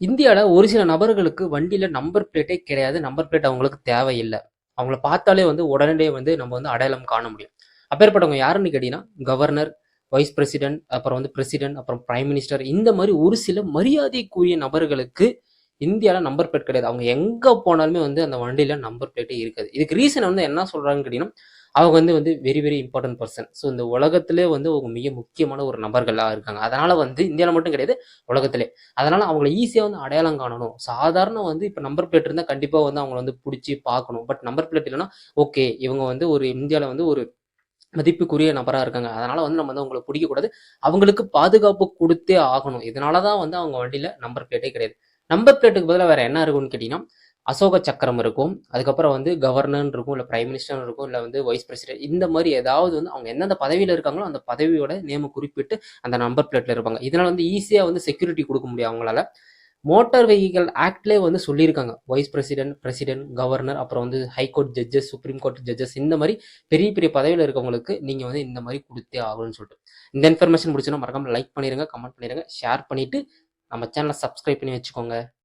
இந்தியாவில் ஒரு சில நபர்களுக்கு வண்டியில் நம்பர் பிளேட்டே கிடையாது. நம்பர் பிளேட் அவங்களுக்கு தேவையில்லை. அவங்கள பார்த்தாலே வந்து உடனடியே வந்து நம்ம வந்து அடையாளம் காண முடியும். அப்பேற்பட்டவங்க யாருன்னு கேட்டிங்கன்னா கவர்னர் வைஸ் பிரசிடென்ட் அப்புறம் வந்து பிரசிடென்ட் அப்புறம் பிரைம் மினிஸ்டர் இந்த மாதிரி ஒரு சில மரியாதைக்குரிய நபர்களுக்கு இந்தியாவில் நம்பர் பிளேட் கிடையாது. அவங்க எங்கே போனாலுமே வந்து அந்த வண்டியில் நம்பர் பிளேட்டே இருக்காது. இதுக்கு ரீசன் வந்து என்ன சொல்கிறாங்கன்னு கேட்டிங்கன்னா அவங்க வந்து வந்து very very important person so இந்த உலகத்திலே வந்து அவங்க மிக முக்கியமான ஒரு நபர்களாக இருக்காங்க. அதனால் வந்து இந்தியாவில் மட்டும் கிடையாது உலகத்திலே. அதனால் அவங்கள ஈஸியாக வந்து அடையாளம் காணணும். சாதாரண வந்து இப்போ நம்பர் பிளேட் இருந்தால் கண்டிப்பாக வந்து அவங்கள வந்து பிடிச்சி பார்க்கணும். பட் நம்பர் பிளேட் இல்லைன்னா ஓகே இவங்க வந்து ஒரு இந்தியாவில் வந்து ஒரு மதிப்புக்குரிய நபராக இருக்காங்க. அதனால் வந்து நம்ம வந்து அவங்களை பிடிக்கக்கூடாது அவங்களுக்கு பாதுகாப்பு கொடுத்தே ஆகணும். இதனால தான் வந்து அவங்க வண்டியில் நம்பர் பிளேட்டே கிடையாது. நம்பர் பிளேட்டுக்கு பதிலாக வேறு என்ன இருக்கும்னு கேட்டிங்கன்னா அசோக சக்கரம் இருக்கும். அதுக்கப்புறம் வந்து கவர்னர் இருக்கும் இல்லை பிரைம் மினிஸ்டர் இருக்கும் இல்லை வந்து வைஸ் பிரசிடென்ட் இந்த மாதிரி ஏதாவது வந்து அவங்க எந்தெந்த பதவியில் இருக்காங்களோ அந்த பதவியோட நேம குறிப்பிட்டு அந்த நம்பர் பிளேட்ல இருப்பாங்க. இதனால் வந்து ஈஸியாக வந்து செக்யூரிட்டி கொடுக்க முடியும் அவங்களால. மோட்டார் வெஹிக்கல் ஆக்ட்லேயே வந்து சொல்லியிருக்காங்க. வைஸ் பிரசிடென்ட் பிரசிடென்ட் கவர்னர் அப்புறம் வந்து high court judges supreme court judges இந்த மாதிரி பெரிய பெரிய பதவியில் இருக்கவங்களுக்கு நீங்கள் வந்து இந்த மாதிரி கொடுத்தே ஆகணும்னு சொல்லிட்டு. இந்த இன்ஃபர்மேஷன் பிடிச்சுன்னா மறக்காமல் லைக் பண்ணிடுங்க கமெண்ட் பண்ணிடுங்க ஷேர் பண்ணிட்டு நம்ம சேனலை சப்ஸ்கிரைப் பண்ணி வச்சுக்கோங்க.